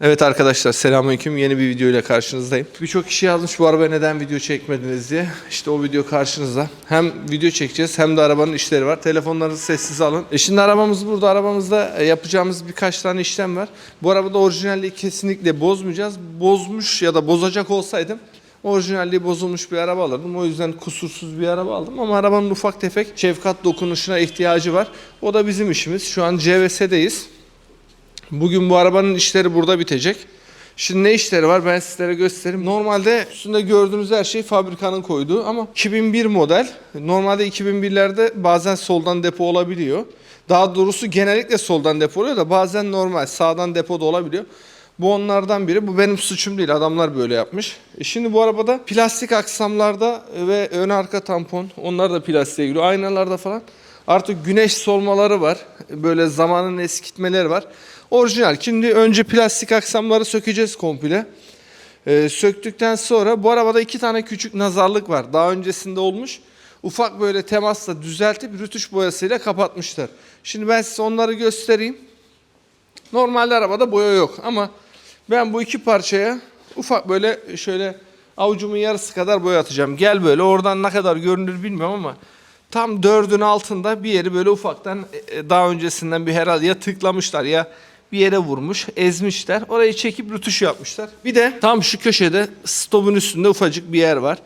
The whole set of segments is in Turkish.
Evet arkadaşlar selamünaleyküm. Yeni bir video ile karşınızdayım. Birçok kişi yazmış bu arabaya neden video çekmediniz diye. İşte o video karşınızda. Hem video çekeceğiz hem de arabanın işleri var. Telefonlarınızı sessiz alın. E şimdi arabamız burada. Arabamızda e, yapacağımız birkaç tane işlem var. Bu arabada orijinalliği kesinlikle bozmayacağız. Bozmuş ya da bozacak olsaydım orijinalliği bozulmuş bir araba alırdım. O yüzden kusursuz bir araba aldım. Ama arabanın ufak tefek şefkat dokunuşuna ihtiyacı var. O da bizim işimiz. Şu an CVS'deyiz. Bugün bu arabanın işleri burada bitecek. Şimdi ne işleri var ben sizlere göstereyim. Normalde üstünde gördüğünüz her şey fabrikanın koyduğu ama 2001 model. Normalde 2001'lerde bazen soldan depo olabiliyor. Daha doğrusu genellikle soldan depo oluyor da bazen normal sağdan depo da olabiliyor. Bu onlardan biri. Bu benim suçum değil. Adamlar böyle yapmış. E şimdi bu arabada plastik aksamlarda ve ön arka tampon onlar da plastiğe giriyor. Aynalarda falan Artık güneş solmaları var. Böyle zamanın eskitmeleri var. Orijinal. Şimdi önce plastik aksamları sökeceğiz komple. Ee, söktükten sonra bu arabada iki tane küçük nazarlık var. Daha öncesinde olmuş. Ufak böyle temasla düzeltip rütuş boyasıyla kapatmışlar. Şimdi ben size onları göstereyim. Normalde arabada boya yok ama ben bu iki parçaya ufak böyle şöyle avucumun yarısı kadar boya atacağım. Gel böyle oradan ne kadar görünür bilmiyorum ama tam dördün altında bir yeri böyle ufaktan e, daha öncesinden bir herhalde ya tıklamışlar ya bir yere vurmuş, ezmişler. Orayı çekip rütuş yapmışlar. Bir de tam şu köşede stopun üstünde ufacık bir yer var.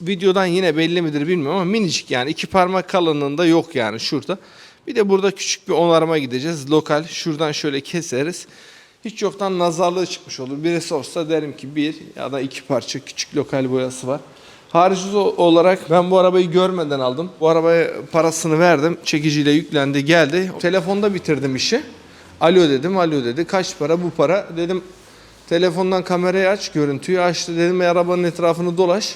Videodan yine belli midir bilmiyorum ama minicik yani iki parmak kalınlığında yok yani şurada. Bir de burada küçük bir onarıma gideceğiz. Lokal şuradan şöyle keseriz. Hiç yoktan nazarlığı çıkmış olur. Birisi olsa derim ki bir ya da iki parça küçük lokal boyası var. Harici olarak ben bu arabayı görmeden aldım. Bu arabaya parasını verdim. Çekiciyle yüklendi geldi. Telefonda bitirdim işi. Alo dedim, alo dedi. Kaç para? Bu para. Dedim telefondan kamerayı aç, görüntüyü açtı. Dedim "E, arabanın etrafını dolaş.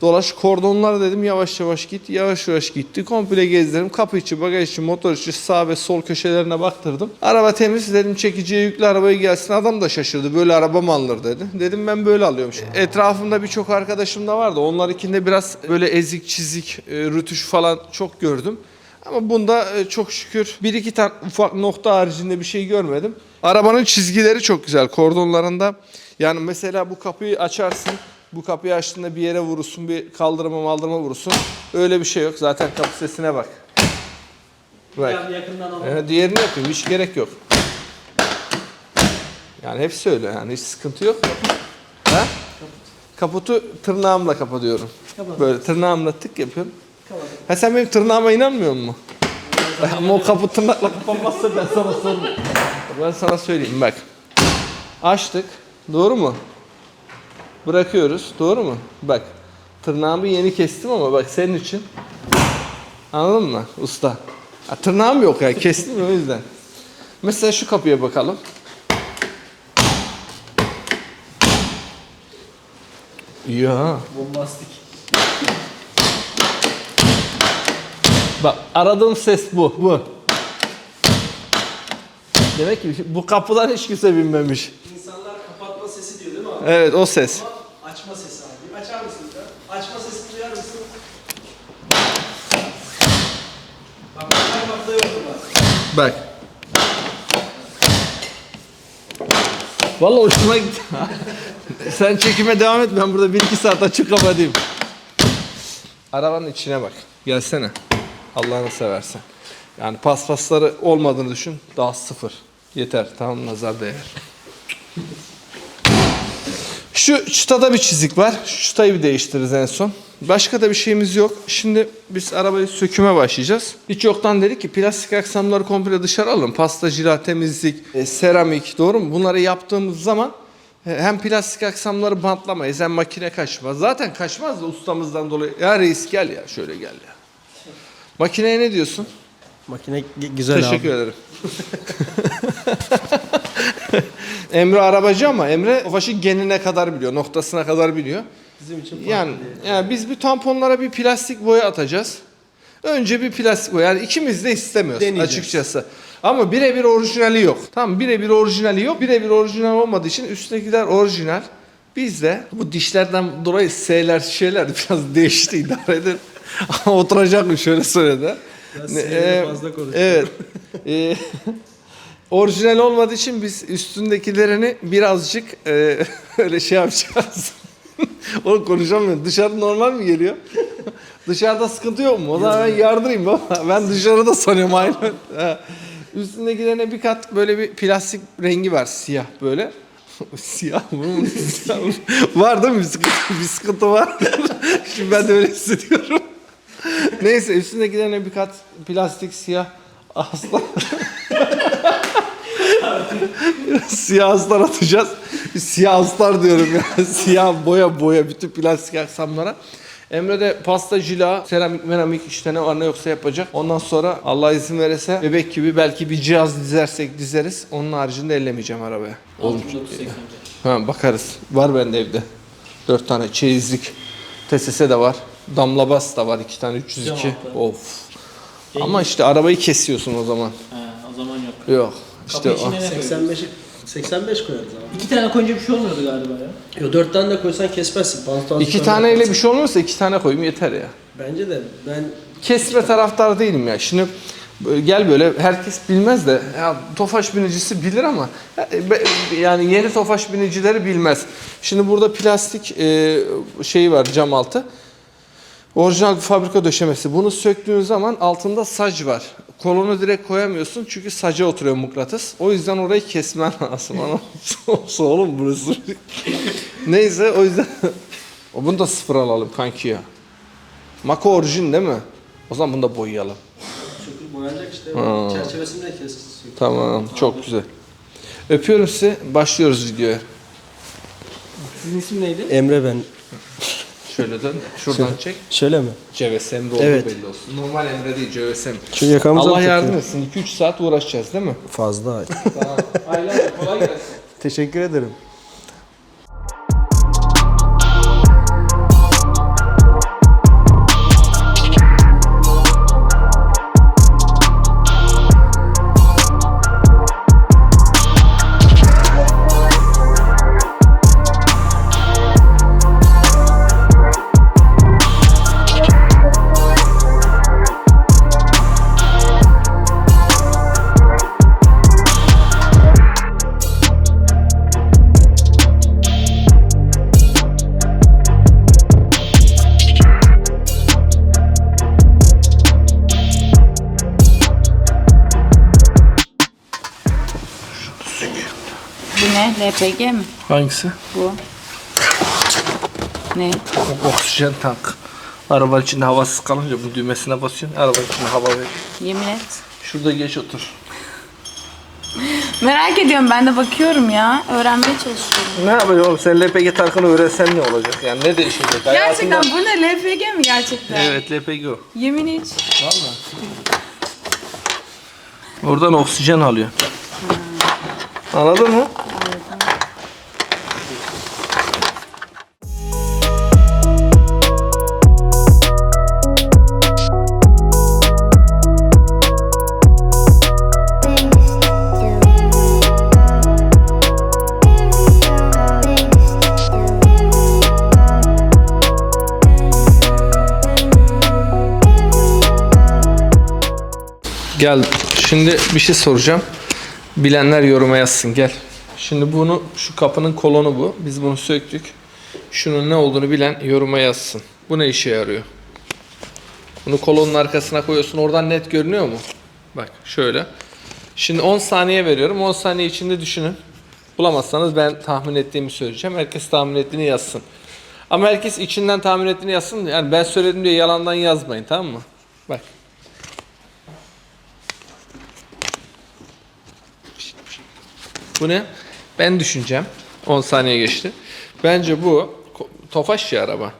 Dolaş kordonlar dedim yavaş yavaş git. Yavaş yavaş gitti. Komple gezdirdim. Kapı içi, bagaj içi, motor içi, sağ ve sol köşelerine baktırdım. Araba temiz dedim çekiciye yükle arabayı gelsin. Adam da şaşırdı. Böyle araba mı alınır dedi. Dedim ben böyle alıyorum. Etrafımda birçok arkadaşım da vardı. Onlar ikinde biraz böyle ezik çizik, e, rütuş falan çok gördüm. Ama bunda e, çok şükür bir iki tane ufak nokta haricinde bir şey görmedim. Arabanın çizgileri çok güzel kordonlarında. Yani mesela bu kapıyı açarsın. Bu kapıyı açtığında bir yere vurursun, bir kaldırıma maldırıma vurursun. Öyle bir şey yok. Zaten kapı sesine bak. Bak. Yani yakından alalım. Diğerini yapayım. Hiç gerek yok. Yani hepsi öyle yani. Hiç sıkıntı yok. Ha? Kaputu tırnağımla kapatıyorum. Kapat. Böyle tırnağımla tık yapıyorum. Ha sen benim tırnağıma inanmıyor musun? Ama o kapı tırnakla kapanmazsa ben sana sorayım. Ben sana söyleyeyim bak. Açtık. Doğru mu? Bırakıyoruz. Doğru mu? Bak. Tırnağımı yeni kestim ama bak senin için. Anladın mı usta? Ha, tırnağım yok ya kestim o yüzden. Mesela şu kapıya bakalım. Ya. Bombastik. Bak aradığım ses bu. Bu. Demek ki bu kapıdan hiç kimse binmemiş. İnsanlar kapatma sesi diyor değil mi abi? Evet o ses. Ama açma sesi abi. Açar mısın ya? Açma sesini duyar mısın? Bak her kapıda yok bak. Bak. Vallahi hoşuma gitti. Sen çekime devam et ben burada 1-2 saat açık kapatayım. Arabanın içine bak. Gelsene. Allah'ını seversen. Yani paspasları olmadığını düşün. Daha sıfır. Yeter. Tamam nazar değer. Şu çıtada bir çizik var. Şu çıtayı bir değiştiririz en son. Başka da bir şeyimiz yok. Şimdi biz arabayı söküme başlayacağız. Hiç yoktan dedik ki plastik aksamları komple dışarı alalım. Pasta, jila, temizlik, e, seramik doğru mu? Bunları yaptığımız zaman e, hem plastik aksamları bantlamayız hem makine kaçmaz. Zaten kaçmaz da ustamızdan dolayı. Ya reis gel ya şöyle gel ya. Makineye ne diyorsun? Makine güzel Teşekkür ederim. Emre arabacı ama Emre Tofaş'ın genine kadar biliyor, noktasına kadar biliyor. Bizim için farklı Yani, değil. yani biz bir tamponlara bir plastik boya atacağız. Önce bir plastik boya. Yani ikimiz de istemiyoruz Deneyeceğiz. açıkçası. Ama birebir orijinali yok. Tamam birebir orijinali yok. Birebir orijinal olmadığı için üsttekiler orijinal. Biz de bu dişlerden dolayı S'ler şeyler biraz değişti idare edin. Ama oturacak mı şöyle söyledi. Biraz Ne- S'leri e, fazla konuştuk. Evet. E, Orijinal olmadığı için biz üstündekilerini birazcık e, öyle şey yapacağız. Oğlum konuşamıyorum. Dışarı normal mi geliyor? Dışarıda sıkıntı yok mu? O zaman ben yardırayım baba. Ben dışarıda sanıyorum aynı. Ha. Üstündekilerine bir kat böyle bir plastik rengi var siyah böyle. siyah mı? Siyah mı? var değil mi? Bir sıkıntı, bir sıkıntı var. Şimdi ben de öyle hissediyorum. Neyse üstündekilerine bir kat plastik siyah aslan. siyah aslar atacağız. Siyah aslar diyorum ya. siyah boya boya bütün plastik aksamlara. Emre de pasta, jila, seramik, meramik işte ne var ne yoksa yapacak. Ondan sonra Allah izin verirse bebek gibi belki bir cihaz dizersek dizeriz. Onun haricinde ellemeyeceğim arabaya. Oğlum, ha, bakarız. Var bende evde. Dört tane çeyizlik. TSS de var. Damla bas da var iki tane 302. Cam altı. Of. Ama işte arabayı kesiyorsun o zaman. He, o zaman yok. Yok. İşte Kapı o. içine ne koyuyorsun? 85 85 koyarız abi. İki tane koyunca bir şey olmuyordu galiba ya. Yo 4 tane de koysan kesmezsin. Pantolon İki taneyle bir şey olmuyorsa iki tane koyayım yeter ya. Bence de ben Kesme taraftar değilim ya. Şimdi gel böyle herkes bilmez de ya Tofaş binicisi bilir ama ya, be- yani yeni Tofaş binicileri bilmez. Şimdi burada plastik e, şeyi var cam altı. Orijinal bir fabrika döşemesi. Bunu söktüğün zaman altında sac var. Kolonu direkt koyamıyorsun çünkü saca oturuyor mıknatıs. O yüzden orayı kesmen lazım. Olsa oğlum burası. Neyse o yüzden o bunu da sıfır alalım kanki ya. Mako orijin değil mi? O zaman bunu da boyayalım. şükür boyanacak işte. Ha. Çerçevesini de keseceğiz. Tamam, çok güzel. Öpüyorum sizi. Başlıyoruz videoya. Sizin isim neydi? Emre ben. Şöyle dön. Şuradan çek. Şöyle mi? Emre olduğu Evet. belli olsun. Normal Emre değil, Emre. Şu yakamıza Allah mı yardım takıyor? etsin. 2-3 saat uğraşacağız değil mi? Fazla. Tamam. Aynen kolay gelsin. Teşekkür ederim. LPG mi? Hangisi? Bu. Ne? Oksijen tank. Araba içinde havasız kalınca bu düğmesine basıyorsun. Araba içinde hava veriyor. Yemin et. Şurada geç otur. Merak ediyorum ben de bakıyorum ya. Öğrenmeye çalışıyorum. Ne yapıyor oğlum? Sen LPG tankını öğrensen ne olacak? Yani ne değişecek? Gerçekten Hayatında- bu ne? LPG mi gerçekten? Evet LPG o. Yemin hiç. Oradan oksijen alıyor. Anladın mı? Gel. Şimdi bir şey soracağım. Bilenler yoruma yazsın. Gel. Şimdi bunu şu kapının kolonu bu. Biz bunu söktük. Şunun ne olduğunu bilen yoruma yazsın. Bu ne işe yarıyor? Bunu kolonun arkasına koyuyorsun. Oradan net görünüyor mu? Bak şöyle. Şimdi 10 saniye veriyorum. 10 saniye içinde düşünün. Bulamazsanız ben tahmin ettiğimi söyleyeceğim. Herkes tahmin ettiğini yazsın. Ama herkes içinden tahmin ettiğini yazsın. Yani ben söyledim diye yalandan yazmayın tamam mı? Bak. Bu ne? Ben düşüneceğim. 10 saniye geçti. Bence bu tofaş ya araba.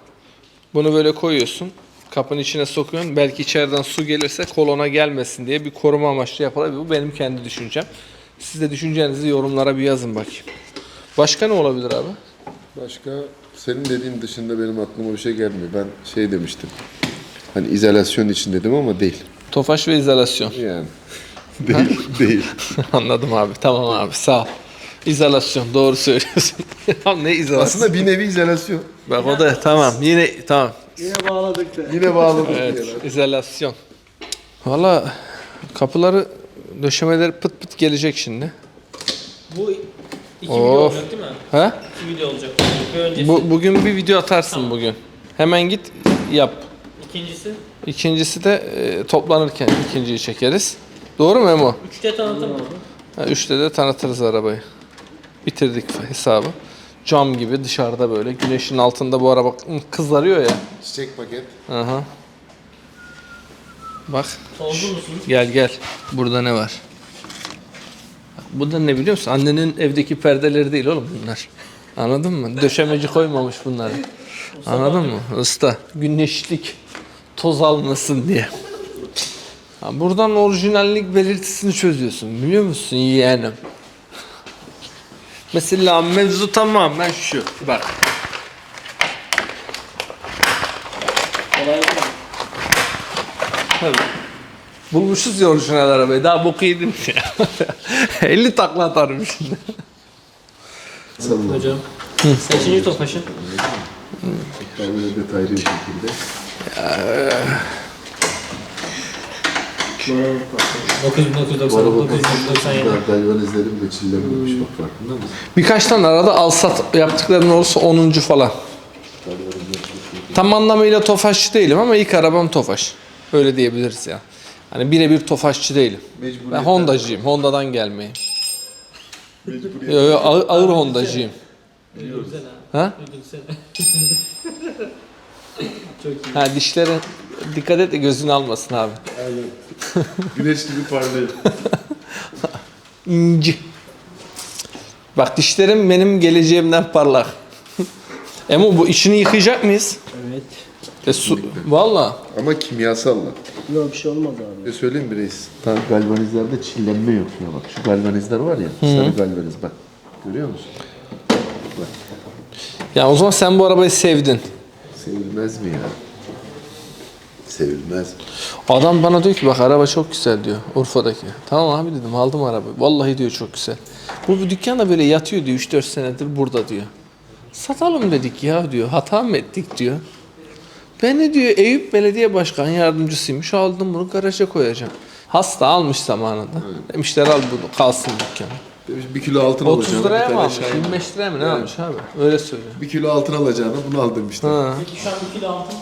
Bunu böyle koyuyorsun. Kapının içine sokuyorsun. Belki içeriden su gelirse kolona gelmesin diye bir koruma amaçlı yapılabilir. Bu benim kendi düşüncem. Siz de düşüncenizi yorumlara bir yazın bakayım. Başka ne olabilir abi? Başka senin dediğin dışında benim aklıma bir şey gelmiyor. Ben şey demiştim. Hani izolasyon için dedim ama değil. Tofaş ve izolasyon. Yani değil, değil. Anladım abi. Tamam abi. Sağ ol. İzolasyon. Doğru söylüyorsun. ya ne izolasyon? Aslında bir nevi izolasyon. Bak o da tamam. Yine tamam. Yine bağladık da. Yine bağladık Evet, diyorlar. izolasyon. Valla kapıları Döşemeler pıt pıt gelecek şimdi. Bu iki Of. video olacak değil mi? He? İki video olacak. Bir öncesi. Bu, bugün bir video atarsın bugün. Hemen git yap. İkincisi. İkincisi de e, toplanırken ikinciyi çekeriz. Doğru mu Emo? Üçte tanıtım mı? Ha, üçte de tanıtırız arabayı. Bitirdik hesabı. Cam gibi dışarıda böyle güneşin altında bu araba kızarıyor ya. Çiçek paket. Aha. Bak Oldu musun? gel gel. Burada ne var? Bak, Bu da ne biliyor musun? Annenin evdeki perdeleri değil oğlum bunlar. Anladın mı? Döşemeci koymamış bunları. Anladın mı? Usta. Güneşlik toz almasın diye. Ha, buradan orijinallik belirtisini çözüyorsun. Biliyor musun yeğenim? Mesela mevzu tamamen şu. Bak. Olay yok. Tabii. Bulmuşuz ya orijinal arabayı. Daha boku yedim ya. 50 takla atarım şimdi. Hocam. Kaçıncı topaşın? Ben böyle detaylı bir şekilde. 9999 Bu araba 997. galvanizlerim de çillememiş bak farkında mısın? Birkaç tane arada alsat yaptıkların olursa 10. falan. Tam anlamıyla tofaşçı değilim ama ilk arabam tofaş. Öyle diyebiliriz ya. Hani birebir tofaşçı değilim. Mecburiyetten. Ben Honda'cıyım. Honda'dan gelmeyi. Yo, yo, ağır, ağır Honda'cıyım. Ha? Ödülsene. Ha dişlere dikkat et de gözünü almasın abi. Güneş gibi parlıyor. İnci. Bak dişlerim benim geleceğimden parlak. Emo bu içini yıkayacak mıyız? Evet. E su. Valla. Ama kimyasalla. Yok bir şey olmaz abi. Ne söyleyeyim mi reis? Tam galvanizlerde çillenme yok ya bak. Şu galvanizler var ya. Sarı galvaniz bak. Görüyor musun? Ya o zaman sen bu arabayı sevdin. Sevilmez mi ya? Sevilmez. Adam bana diyor ki bak araba çok güzel diyor Urfa'daki. Tamam abi dedim aldım arabayı. Vallahi diyor çok güzel. Bu, bu dükkan da böyle yatıyor diyor 3-4 senedir burada diyor. Satalım dedik ya diyor. Hata mı ettik diyor. Ben de diyor Eyüp Belediye Başkan Yardımcısıymış. Aldım bunu garaja koyacağım. Hasta almış zamanında. Demişler al bunu kalsın dükkan. Demiş bir kilo altın 30 alacağını liraya bir mı almış? Şahin. 25 liraya mı ne almış abi? Öyle söylüyor. Bir kilo altın alacağını bunu al demişler. Ha. Peki şu an 2 kilo altın.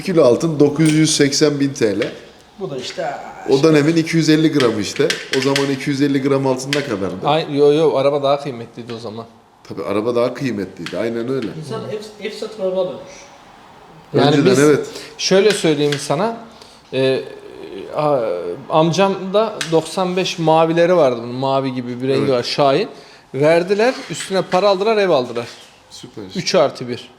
Bir kilo altın 980 bin TL. Bu da işte O dönemin 250 gramı işte. O zaman 250 gram altın ne kadardı? Ay, yo yo araba daha kıymetliydi o zaman. Tabii araba daha kıymetliydi. Aynen öyle. İnsan ev, ev satın araba alıyor. Yani Önceden biz- evet. Şöyle söyleyeyim sana. e, a- amcamda 95 mavileri vardı bunun. Mavi gibi bir rengi Evet. var. Şahin. Verdiler. Üstüne para aldılar ev aldılar. Süper. 3 artı 1.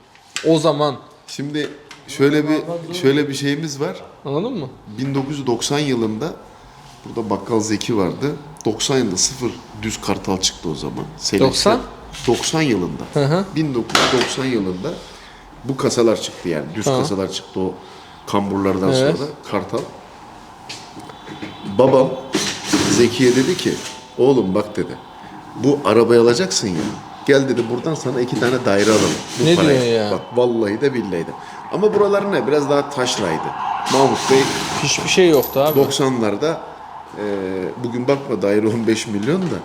O zaman. Şimdi şöyle bir şöyle bir şeyimiz var. Anladın mı? 1990 yılında burada bakkal Zeki vardı. 90 yılında sıfır düz kartal çıktı o zaman. Selektör. 90? 90 yılında. Hı hı. 1990 yılında bu kasalar çıktı yani. Düz Hı. kasalar çıktı o kamburlardan Evet. sonra kartal. Babam Zeki'ye dedi ki oğlum bak dedi bu arabayı alacaksın ya. Gel dedi buradan sana iki tane daire alalım. Bu Ne paraya." diyor ya? Bak vallahi de billahi de. Ama buralar ne? Biraz daha taşraydı. Mahmut Bey Hiçbir şey yoktu abi. 90'larda e, bugün bakma daire 15 milyon da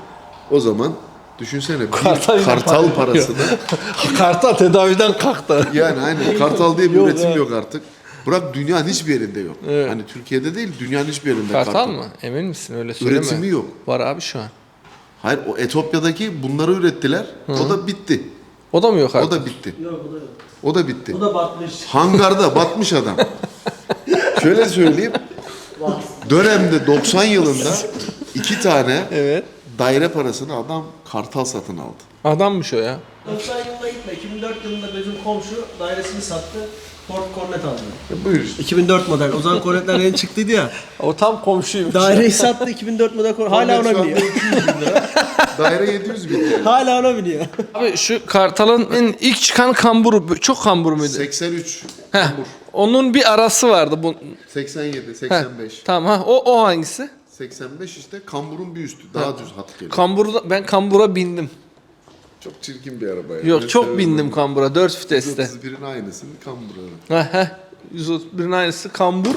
o zaman düşünsene bir Kartal kartal, parasını Kartal tedaviden kalktı. yani aynen kartal diye bir Yok üretim abi. yok artık. Bırak dünyanın hiçbir yerinde yok. Evet. Hani Türkiye'de değil dünyanın hiçbir yerinde Kartal mı? Emin misin öyle söyleme. Üretimi yok. Var abi şu an. Hayır o Etopya'daki bunları ürettiler. O da bitti. O da mı yok O artık? da bitti. yok bu da yok. O da bitti. Bu da batmış. Hangarda batmış adam. Şöyle söyleyeyim. Dönemde 90 yılında iki tane Evet. daire parasını adam kartal satın aldı. Adammış o ya. 90 yılında gitme. 2004 yılında bizim komşu dairesini sattı. Ford Cornet aldı. E buyur işte. 2004 model. O zaman Cornet'ler yeni çıktıydı ya. O tam komşuymuş. Daireyi sattı 2004 model Cornet. Hala ona biniyor. 200 bin lira. Daire 700 bin lira. Hala ona biniyor. Abi şu Kartal'ın en ilk çıkan kamburu çok kambur muydu? 83. Heh, onun bir arası vardı bu. 87, Heh, 85. tamam ha o o hangisi? 85 işte kamburun bir üstü. Daha düz hat geliyor. Kambura ben kambura bindim. Çok çirkin bir araba ya. Yok Ben çok severim bindim kambura 4 viteste. 131'in aynısını kambur araba. Ha he. 131'in aynısı kambur.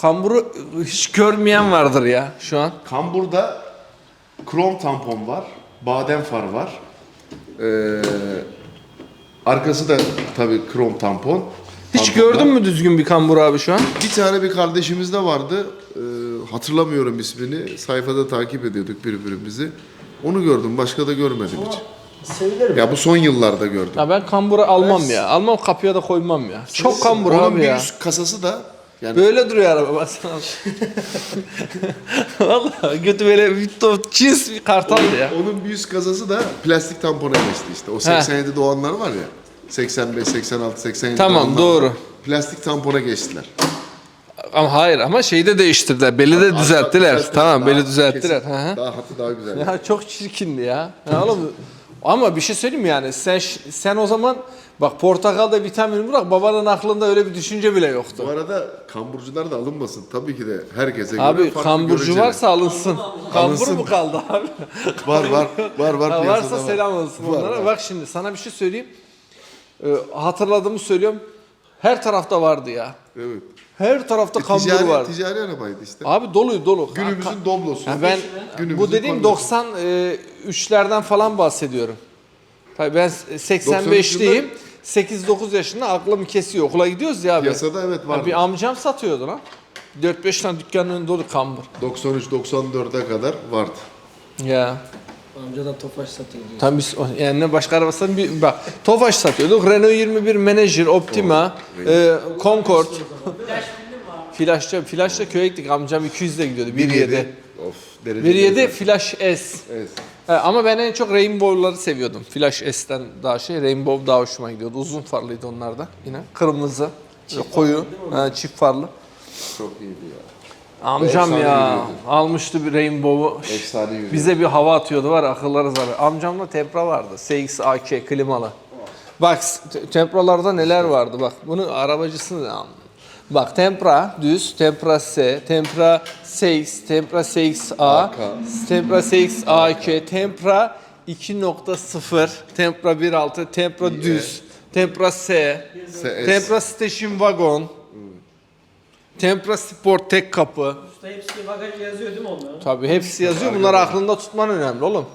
Kamburu hiç görmeyen vardır ya şu an. Kambur'da krom tampon var, badem far var. Ee, arkası da tabii krom tampon. Hiç Tamponda. gördün mü düzgün bir kambur abi şu an? Bir tane bir kardeşimiz de vardı. Ee, hatırlamıyorum ismini. Sayfada takip ediyorduk birbirimizi. Onu gördüm. Başka da görmedim hiç. Sevinirim. Ya bu son yıllarda gördüm. Ya ben kamburu almam ya. Almam kapıya da koymam ya. Çok kambur Onun abi bir ya. üst kasası da yani Böyle duruyor araba baksana. Vallahi götü böyle bir top cins bir kartal ya. onun bir üst kasası da plastik tampona geçti işte. O 87 doğanlar var ya. 85, 86, 87 Tamam, doğanlar doğru. var. Plastik tampona geçtiler. Ama hayır ama şeyi de değiştirdiler. Beli de düzelttiler. Tamam beli düzelttiler. hı. Daha hatı daha güzel. Ya çok çirkindi ya. ya oğlum, ama bir şey söyleyeyim mi yani sen sen o zaman bak portakalda vitamin bırak babanın aklında öyle bir düşünce bile Bu yoktu. arada kamburcular da alınmasın. Tabii ki de herkese göre Abi farklı kamburcu göreceli. varsa alınsın. Kambur Alınsın. mu kaldı abi? Var var var var Ha, piyasada varsa var. selam olsun Var, onlara. var. Bak şimdi sana bir şey söyleyeyim. Ee, hatırladığımı söylüyorum. Her tarafta vardı ya. Evet. Her tarafta kambur E, ticari, vardı. ticari arabaydı işte. Abi dolu dolu. Günümüzün doblosu. Ya ben Günümüzün bu dediğim Corolla'sı. 93'lerden falan bahsediyorum. Tabii ben 85'liyim. 8-9 yaşında aklım kesiyor. Okula gidiyoruz ya abi. Piyasada evet vardı. bir amcam satıyordu lan. 4-5 tane dükkanın önünde dolu kambur. 93-94'e kadar vardı. Ya. Amca da tofaş satıyor diyor. Tam biz yani ne başka arabasından bir bak Tofaş satıyorduk. Renault 21 Manager, Optima, e, Concord. Flash'ta Flash'ta köye gittik. Amcam 200 ile gidiyordu. 1.7. Of. derece 1.7 Flash S. Evet. He, ama ben en çok Rainbow'ları seviyordum. Flash S'ten daha şey Rainbow daha hoşuma gidiyordu. Uzun farlıydı onlar da yine. Kırmızı, koyu, he, çift farlı. Çok iyiydi ya. Amcam efsane ya yürüyordu. almıştı bir Rainbow'u. Efsane yürüyor. Bize bir hava atıyordu var akılları zarar. Amcamda Tempra vardı. CX AK klimalı. Bak te- Tempra'larda neler vardı bak. Bunu arabacısını da anla. Bak Tempra düz, Tempra S, Tempra CX, Tempra CX A, AK. Tempra CX AK, Tempra 2.0, Tempra 1.6, Tempra düz, Tempra S, SS. Tempra Station Wagon, Tempra Sport tek kapı. Usta hepsi bagaj yazıyor değil mi onlar? Tabii hepsi yazıyor. Bunları aklında tutman önemli oğlum.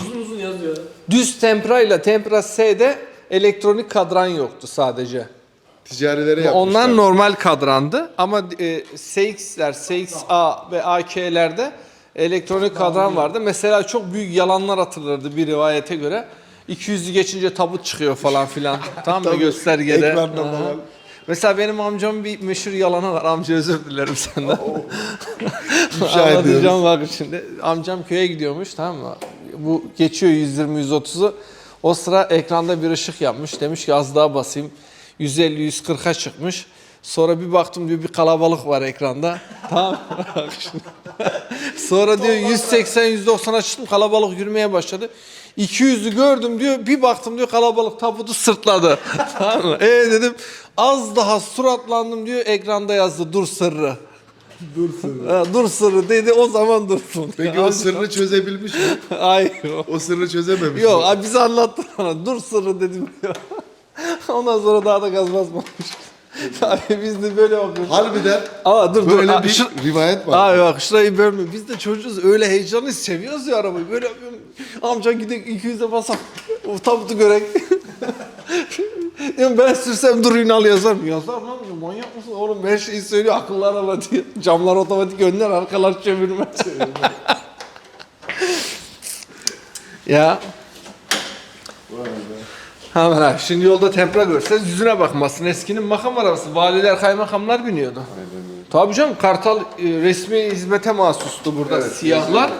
Uzun uzun yazıyor. Düz Tempra ile Tempra S'de elektronik kadran yoktu sadece. Ticarilere yapmışlar. Onlar normal kadrandı ama e, CX'ler, CXA ve AK'lerde elektronik kadran vardı. Mesela çok büyük yalanlar atılırdı bir rivayete göre. 200'ü geçince tabut çıkıyor falan filan. tamam mı Tabii, göstergede. ekranda Aha. falan. Mesela benim amcamın bir meşhur yalanı var. Amca özür dilerim senden. Anlatacağım bak şimdi. Amcam köye gidiyormuş tamam mı? Bu geçiyor 120-130'u. O sıra ekranda bir ışık yapmış. Demiş ki az daha basayım. 150-140'a çıkmış. Sonra bir baktım diyor bir kalabalık var ekranda. tamam. Sonra diyor 180-190'a çıktım kalabalık yürümeye başladı. 200'ü gördüm diyor. Bir baktım diyor kalabalık tabutu sırtladı. tamam mı? E dedim az daha suratlandım diyor. Ekranda yazdı dur sırrı. Dur sırrı. Ha, dur sırrı dedi o zaman dursun. Peki o sırrı çözebilmiş mi? Hayır. o- O sırrı çözememiş Yok mi? abi bize anlattı bana. Dur sırrı dedim. Ondan sonra daha da gaz basmamış. abi biz de böyle bakıyoruz. Harbiden Ama dur dur. böyle Aa, bir şu- rivayet var. Abi bak şurayı bölme. Biz de çocuğuz öyle heyecanlı seviyoruz ya arabayı. Böyle yapıyorum. Amca gidek 200'e basak. O tabutu görek. Diyorum ben sürsem dur Ünal yazar mı? Yazar lan diyor, manyak mısın oğlum her şeyi söylüyor akıllı araba diyor. Camlar otomatik önler arkalar çevirme. ya. Hemen abi şimdi yolda tempra görseniz yüzüne bakmasın. Eskinin makam arabası. Valiler kaymakamlar biniyordu. Tabii canım Kartal e, resmi hizmete mahsustu burada Evet, siyahlar.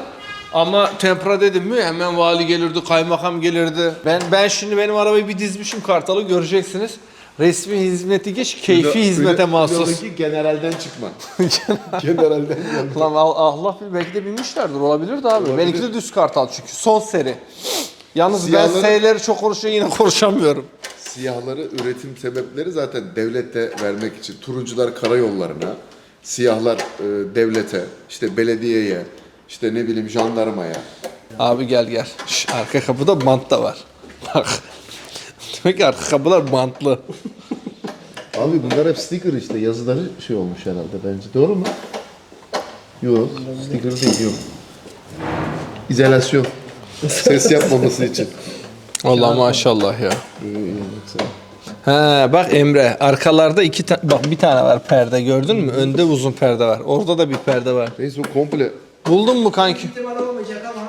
Ama tempra dedim mi hemen vali gelirdi, kaymakam gelirdi. Ben ben şimdi benim arabayı bir dizmişim Kartal'ı göreceksiniz. Resmi hizmeti geç, keyfi hizmete mahsus. Yolundaki generalden çıkma. generalden. Lan Allah, Allah bilir, belki de binmişlerdir olabilir de abi. Benimki de düz Kartal çünkü son seri. Yalnız ben Siyahları- S'leri çok konuşuyor yine konuşamıyorum. Siyahları üretim sebepleri zaten devlete vermek için. Turuncular karayollarına, siyahlar e, devlete, işte belediyeye, işte ne bileyim jandarmaya. Abi gel gel. Şş, arka kapıda bant da var. Bak. Demek ki arka kapılar bantlı. Abi bunlar hep sticker işte. Yazıları şey olmuş herhalde bence. Doğru mu? Yok. Sticker değil yok. İzolasyon. Ses yapmaması için. Allah maşallah ya. He bak Emre arkalarda iki tane bak bir tane var perde gördün mü? Önde uzun perde var. Orada da bir perde var. Neyse o komple Buldun mu kanki? İhtimal olmayacak ama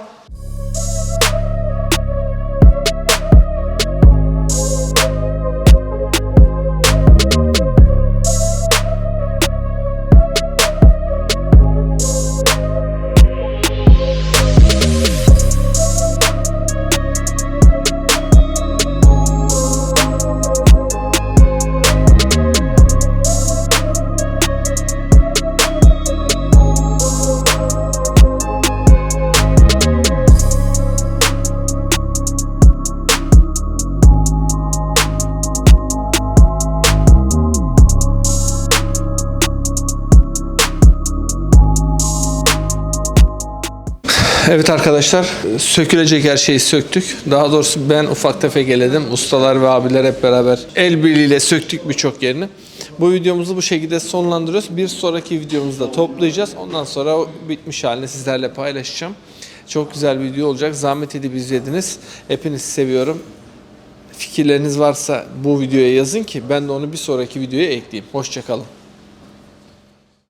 Evet arkadaşlar sökülecek her şeyi söktük. Daha doğrusu ben ufak tefek eledim. Ustalar ve abiler hep beraber el birliğiyle söktük birçok yerini. Bu videomuzu bu şekilde sonlandırıyoruz. Bir sonraki videomuzda toplayacağız. Ondan sonra o bitmiş halini sizlerle paylaşacağım. Çok güzel bir video olacak. Zahmet edip izlediniz. Hepinizi seviyorum. Fikirleriniz varsa bu videoya yazın ki ben de onu bir sonraki videoya ekleyeyim. Hoşçakalın.